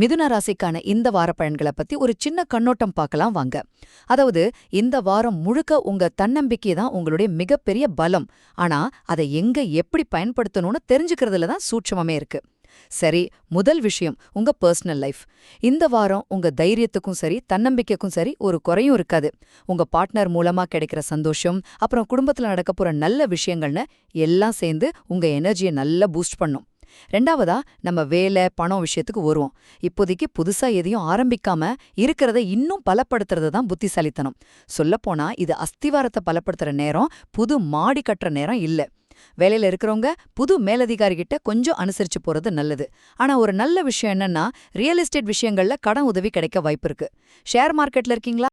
மிதுன ராசிக்கான இந்த வார பலன்களை பத்தி ஒரு சின்ன கண்ணோட்டம் பார்க்கலாம் வாங்க. அதாவது இந்த வாரம் முழுக்க உங்க தன்னம்பிக்கை தான் உங்களுடைய மிகப்பெரிய பலம். ஆனா அதை எங்க எப்படி பயன்படுத்தணும்னு தெரிஞ்சுக்கிறதுல தான் சூட்சமமே இருக்கு. சரி முதல் விஷயம் உங்க பர்சனல் லைஃப் இந்த வாரம் உங்க தைரியத்துக்கும் சரி தன்னம்பிக்கைக்கும் சரி ஒரு குறையும் இருக்காது. உங்க பார்ட்னர் மூலமா கிடைக்கிற சந்தோஷம் அப்புறம் குடும்பத்துல நடக்க போற நல்ல விஷயங்கள்னு எல்லாம் சேர்ந்து உங்க எனர்ஜியை நல்லா பூஸ்ட் பண்ணும். ரெண்டாவதா நம்ம வேலை பணம் விஷயத்துக்கு வருவோம். இப்போதைக்கு புதுசா எதையும் ஆரம்பிக்காம இருக்கிறத இன்னும் பலப்படுத்துறது தான் புத்திசாலித்தனம். சொல்லப்போனா இது அஸ்திவாரத்தை பலப்படுத்துற நேரம் புது மாடி கட்டுற நேரம் இல்ல. வேலையில இருக்கிறவங்க புது மேலதிகாரிகிட்ட கொஞ்சம் அனுசரிச்சு போறது நல்லது. ஆனா ஒரு நல்ல விஷயம் என்னன்னா ரியல் எஸ்டேட் விஷயங்கள்ல கடன் உதவி கிடைக்க வாய்ப்பு இருக்கு. ஷேர் மார்க்கெட்ல இருக்கீங்களா?